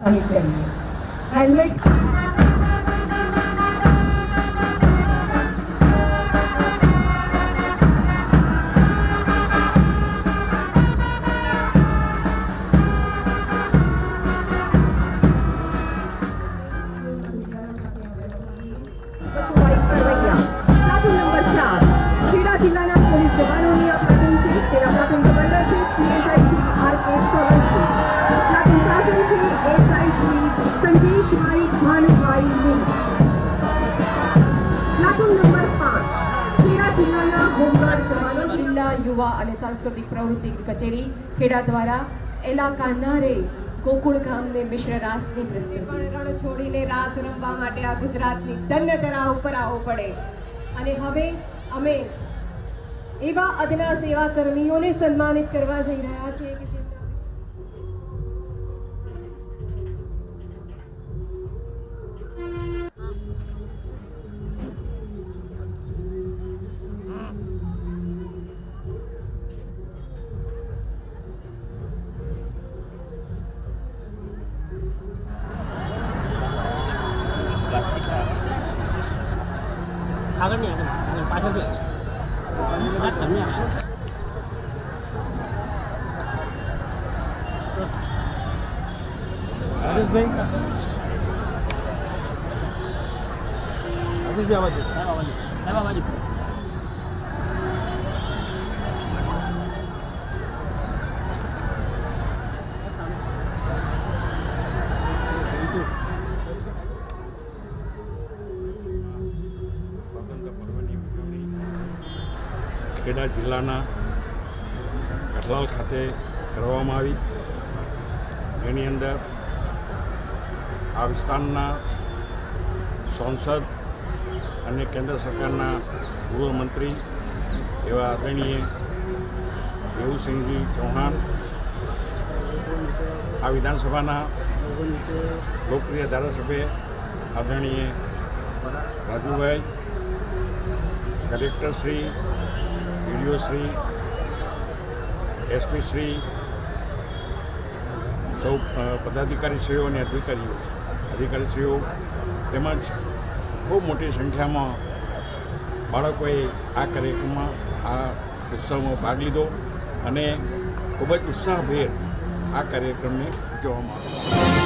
ಸಾಹಿತ್ಯ ಐ ಲೈಕ್ ભાનુભાઈ મી પ્લાટૂન નંબર પાંચ, ખેડા જિલ્લાના હોમગાર્ડ જવાનો જિલ્લા યુવા અને સાંસ્કૃતિક પ્રવૃત્તિ કચેરી ખેડા દ્વારા એલા કાન્હારે ગોકુળ ગામને મિશ્ર રાસની પ્રસ્તુતિ. રણ છોડીને રાસ રમવા માટે આ ગુજરાતની ધન્ય ધરા ઉપર આવો પડે. અને હવે અમે એવા અદના સેવા કર્મીઓને સન્માનિત કરવા જઈ રહ્યા છીએ કે જેમના આગળની આગળ આગળ. પાછળથી ના તમને આગળ હરેશભાઈ હરેશભાઈ આવાજ. સાહેબ બાજુ ખેડા જિલ્લાના કઠલાલ ખાતે કરવામાં આવી. જેની અંદર આ વિસ્તારના સાંસદ અને કેન્દ્ર સરકારના ગૃહમંત્રી એવા આદરણીય દેવુસિંહજી ચૌહાણ, આ વિધાનસભાના લોકપ્રિય ધારાસભ્ય આદરણીય Rajubhai collector Shri DDO Shri, SP Shri સૌ પદાધિકારીશ્રીઓ અને અધિકારીઓ અધિકારીશ્રીઓ તેમજ ખૂબ મોટી સંખ્યામાં બાળકોએ આ કાર્યક્રમમાં, આ ઉત્સવમાં ભાગ લીધો અને ખૂબ જ ઉત્સાહભેર આ કાર્યક્રમને ઉજવવામાં આવ્યો.